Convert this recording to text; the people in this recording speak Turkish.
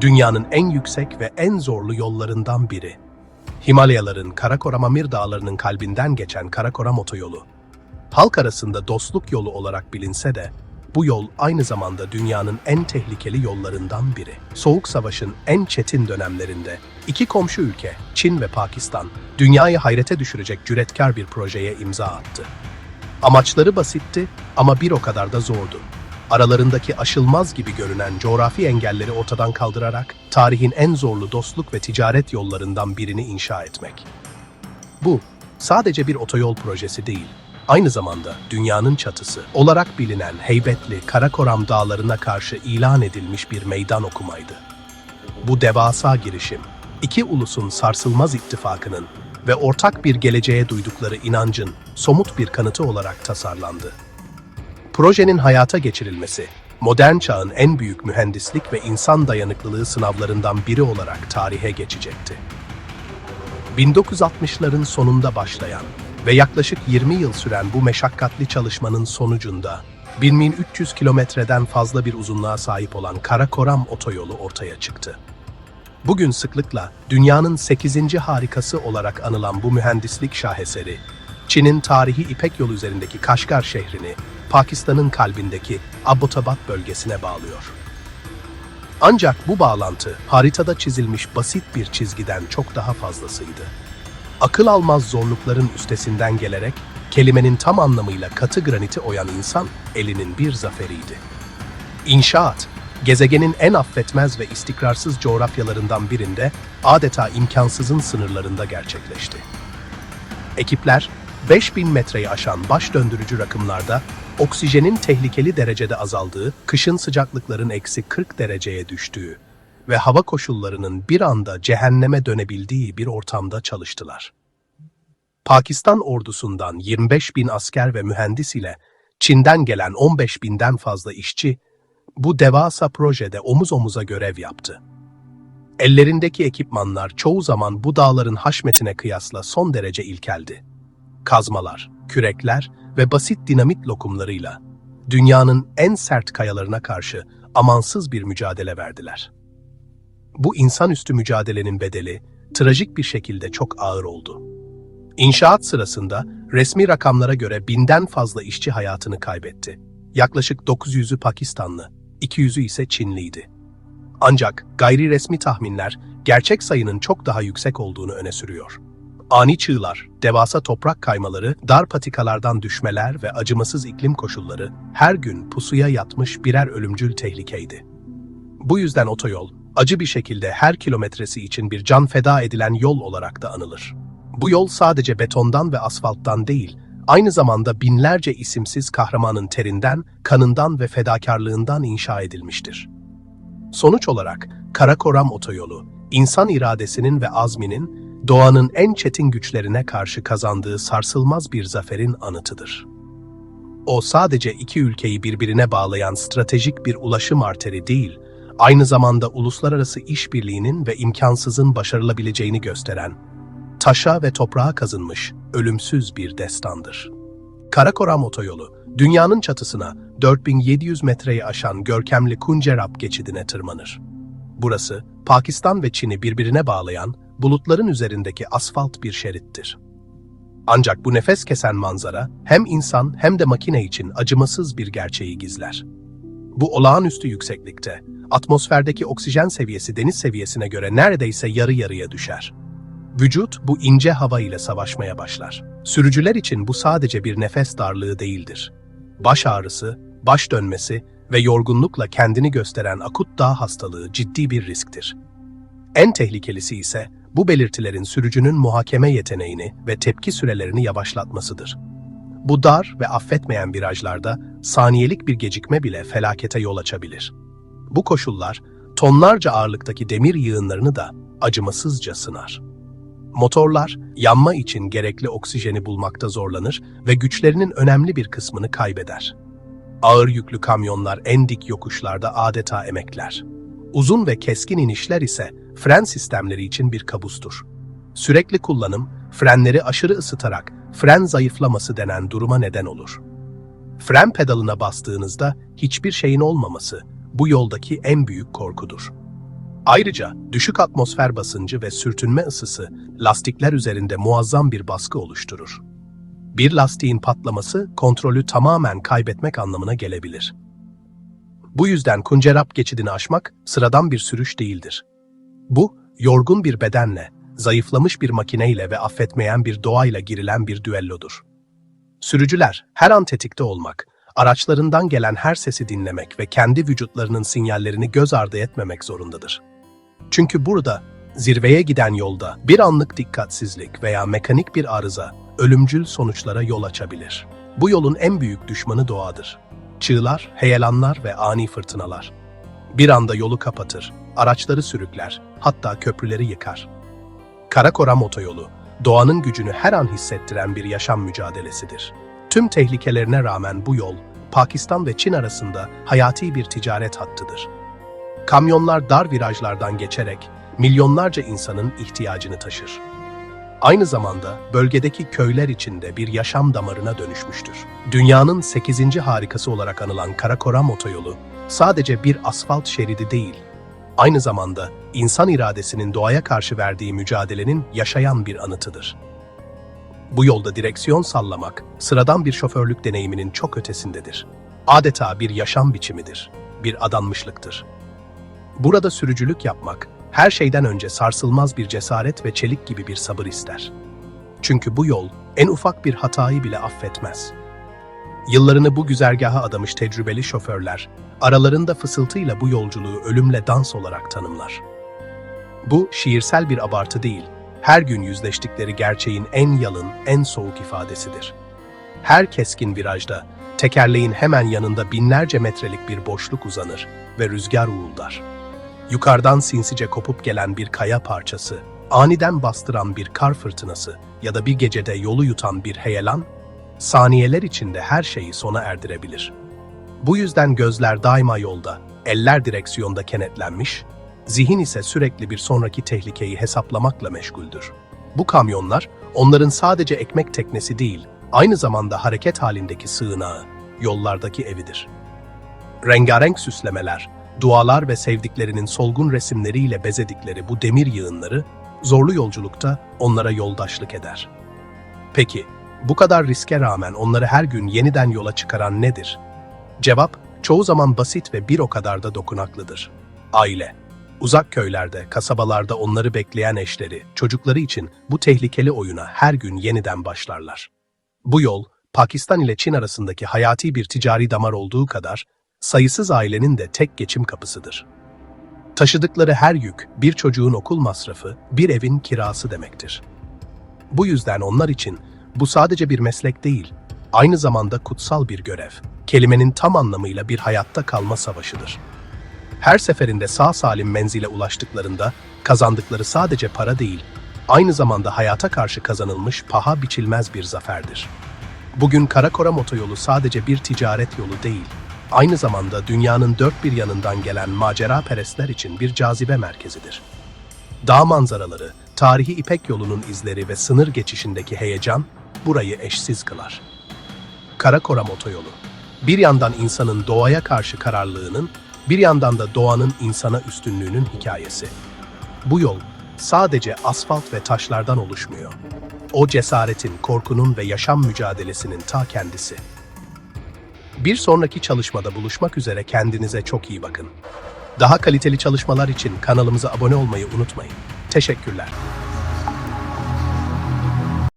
dünyanın en yüksek ve en zorlu yollarından biri. Himalayaların Karakoram-Amir dağlarının kalbinden geçen Karakoram otoyolu. Halk arasında dostluk yolu olarak bilinse de bu yol aynı zamanda dünyanın en tehlikeli yollarından biri. Soğuk Savaş'ın en çetin dönemlerinde iki komşu ülke, Çin ve Pakistan, dünyayı hayrete düşürecek cüretkar bir projeye imza attı. Amaçları basitti ama bir o kadar da zordu. Aralarındaki aşılmaz gibi görünen coğrafi engelleri ortadan kaldırarak tarihin en zorlu dostluk ve ticaret yollarından birini inşa etmek. Bu sadece bir otoyol projesi değil, aynı zamanda dünyanın çatısı olarak bilinen heybetli Karakoram dağlarına karşı ilan edilmiş bir meydan okumaydı. Bu devasa girişim, iki ulusun sarsılmaz ittifakının ve ortak bir geleceğe duydukları inancın somut bir kanıtı olarak tasarlandı. Projenin hayata geçirilmesi, modern çağın en büyük mühendislik ve insan dayanıklılığı sınavlarından biri olarak tarihe geçecekti. 1960'ların sonunda başlayan ve yaklaşık 20 yıl süren bu meşakkatli çalışmanın sonucunda 1300 kilometreden fazla bir uzunluğa sahip olan Karakoram otoyolu ortaya çıktı. Bugün sıklıkla dünyanın 8. harikası olarak anılan bu mühendislik şaheseri, Çin'in tarihi İpek yolu üzerindeki Kaşgar şehrini Pakistan'ın kalbindeki Abbottabad bölgesine bağlıyor. Ancak bu bağlantı haritada çizilmiş basit bir çizgiden çok daha fazlasıydı. Akıl almaz zorlukların üstesinden gelerek kelimenin tam anlamıyla katı graniti oyan insan elinin bir zaferiydi. İnşaat, gezegenin en affetmez ve istikrarsız coğrafyalarından birinde adeta imkansızın sınırlarında gerçekleşti. Ekipler 5000 metreyi aşan baş döndürücü rakımlarda oksijenin tehlikeli derecede azaldığı, kışın sıcaklıkların eksi 40 dereceye düştüğü ve hava koşullarının bir anda cehenneme dönebildiği bir ortamda çalıştılar. Pakistan ordusundan 25 bin asker ve mühendis ile Çin'den gelen 15 binden fazla işçi bu devasa projede omuz omuza görev yaptı. Ellerindeki ekipmanlar çoğu zaman bu dağların haşmetine kıyasla son derece ilkeldi. Kazmalar, kürekler ve basit dinamit lokumlarıyla dünyanın en sert kayalarına karşı amansız bir mücadele verdiler. Bu insanüstü mücadelenin bedeli trajik bir şekilde çok ağır oldu. İnşaat sırasında resmi rakamlara göre binden fazla işçi hayatını kaybetti. Yaklaşık 900'ü Pakistanlı, 200'ü ise Çinliydi. Ancak gayri resmi tahminler gerçek sayının çok daha yüksek olduğunu öne sürüyor. Ani çığlar, devasa toprak kaymaları, dar patikalardan düşmeler ve acımasız iklim koşulları her gün pusuya yatmış birer ölümcül tehlikeydi. Bu yüzden otoyol, acı bir şekilde her kilometresi için bir can feda edilen yol olarak da anılır. Bu yol sadece betondan ve asfalttan değil, aynı zamanda binlerce isimsiz kahramanın terinden, kanından ve fedakarlığından inşa edilmiştir. Sonuç olarak Karakoram otoyolu, insan iradesinin ve azminin doğanın en çetin güçlerine karşı kazandığı sarsılmaz bir zaferin anıtıdır. O sadece iki ülkeyi birbirine bağlayan stratejik bir ulaşım arteri değil, aynı zamanda uluslararası işbirliğinin ve imkansızın başarılabileceğini gösteren, taşa ve toprağa kazınmış ölümsüz bir destandır. Karakoram otoyolu, dünyanın çatısına 4700 metreyi aşan görkemli Kuncerab geçidine tırmanır. Burası, Pakistan ve Çin'i birbirine bağlayan bulutların üzerindeki asfalt bir şerittir. Ancak bu nefes kesen manzara hem insan hem de makine için acımasız bir gerçeği gizler. Bu olağanüstü yükseklikte atmosferdeki oksijen seviyesi deniz seviyesine göre neredeyse yarı yarıya düşer. Vücut bu ince hava ile savaşmaya başlar. Sürücüler için bu sadece bir nefes darlığı değildir. Baş ağrısı, baş dönmesi ve yorgunlukla kendini gösteren akut dağ hastalığı ciddi bir risktir. En tehlikelisi ise bu belirtilerin sürücünün muhakeme yeteneğini ve tepki sürelerini yavaşlatmasıdır. Bu dar ve affetmeyen virajlarda saniyelik bir gecikme bile felakete yol açabilir. Bu koşullar tonlarca ağırlıktaki demir yığınlarını da acımasızca sınar. Motorlar yanma için gerekli oksijeni bulmakta zorlanır ve güçlerinin önemli bir kısmını kaybeder. Ağır yüklü kamyonlar en dik yokuşlarda adeta emekler. Uzun ve keskin inişler ise fren sistemleri için bir kabustur. Sürekli kullanım, frenleri aşırı ısıtarak fren zayıflaması denen duruma neden olur. Fren pedalına bastığınızda hiçbir şeyin olmaması bu yoldaki en büyük korkudur. Ayrıca düşük atmosfer basıncı ve sürtünme ısısı lastikler üzerinde muazzam bir baskı oluşturur. Bir lastiğin patlaması kontrolü tamamen kaybetmek anlamına gelebilir. Bu yüzden Kuncerap geçidini aşmak sıradan bir sürüş değildir. Bu, yorgun bir bedenle, zayıflamış bir makineyle ve affetmeyen bir doğayla girilen bir düellodur. Sürücüler her an tetikte olmak, araçlarından gelen her sesi dinlemek ve kendi vücutlarının sinyallerini göz ardı etmemek zorundadır. Çünkü burada, zirveye giden yolda bir anlık dikkatsizlik veya mekanik bir arıza ölümcül sonuçlara yol açabilir. Bu yolun en büyük düşmanı doğadır. Çığlar, heyelanlar ve ani fırtınalar. Bir anda yolu kapatır, araçları sürükler, hatta köprüleri yıkar. Karakoram otoyolu, doğanın gücünü her an hissettiren bir yaşam mücadelesidir. Tüm tehlikelerine rağmen bu yol, Pakistan ve Çin arasında hayati bir ticaret hattıdır. Kamyonlar dar virajlardan geçerek milyonlarca insanın ihtiyacını taşır. Aynı zamanda bölgedeki köyler içinde bir yaşam damarına dönüşmüştür. Dünyanın 8. harikası olarak anılan Karakoram otoyolu sadece bir asfalt şeridi değil, aynı zamanda insan iradesinin doğaya karşı verdiği mücadelenin yaşayan bir anıtıdır. Bu yolda direksiyon sallamak, sıradan bir şoförlük deneyiminin çok ötesindedir. Adeta bir yaşam biçimidir, bir adanmışlıktır. Burada sürücülük yapmak, her şeyden önce sarsılmaz bir cesaret ve çelik gibi bir sabır ister. Çünkü bu yol en ufak bir hatayı bile affetmez. Yıllarını bu güzergaha adamış tecrübeli şoförler, aralarında fısıltıyla bu yolculuğu ölümle dans olarak tanımlar. Bu şiirsel bir abartı değil, her gün yüzleştikleri gerçeğin en yalın, en soğuk ifadesidir. Her keskin virajda, tekerleğin hemen yanında binlerce metrelik bir boşluk uzanır ve rüzgar uğuldar. Yukarıdan sinsice kopup gelen bir kaya parçası, aniden bastıran bir kar fırtınası ya da bir gecede yolu yutan bir heyelan, saniyeler içinde her şeyi sona erdirebilir. Bu yüzden gözler daima yolda, eller direksiyonda kenetlenmiş, zihin ise sürekli bir sonraki tehlikeyi hesaplamakla meşguldür. Bu kamyonlar, onların sadece ekmek teknesi değil, aynı zamanda hareket halindeki sığınağı, yollardaki evidir. Rengarenk süslemeler, dualar ve sevdiklerinin solgun resimleriyle bezedikleri bu demir yığınları, zorlu yolculukta onlara yoldaşlık eder. Peki, bu kadar riske rağmen onları her gün yeniden yola çıkaran nedir? Cevap, çoğu zaman basit ve bir o kadar da dokunaklıdır. Aile. Uzak köylerde, kasabalarda onları bekleyen eşleri, çocukları için bu tehlikeli oyuna her gün yeniden başlarlar. Bu yol, Pakistan ile Çin arasındaki hayati bir ticari damar olduğu kadar, sayısız ailenin de tek geçim kapısıdır. Taşıdıkları her yük, bir çocuğun okul masrafı, bir evin kirası demektir. Bu yüzden onlar için bu sadece bir meslek değil, aynı zamanda kutsal bir görev. Kelimenin tam anlamıyla bir hayatta kalma savaşıdır. Her seferinde sağ salim menzile ulaştıklarında kazandıkları sadece para değil, aynı zamanda hayata karşı kazanılmış paha biçilmez bir zaferdir. Bugün Karakoram otoyolu sadece bir ticaret yolu değil, aynı zamanda dünyanın dört bir yanından gelen macera perestler için bir cazibe merkezidir. Dağ manzaraları, tarihi İpek yolunun izleri ve sınır geçişindeki heyecan burayı eşsiz kılar. Karakoram otoyolu, bir yandan insanın doğaya karşı kararlılığının, bir yandan da doğanın insana üstünlüğünün hikayesi. Bu yol sadece asfalt ve taşlardan oluşmuyor. O cesaretin, korkunun ve yaşam mücadelesinin ta kendisi. Bir sonraki çalışmada buluşmak üzere kendinize çok iyi bakın. Daha kaliteli çalışmalar için kanalımıza abone olmayı unutmayın. Teşekkürler.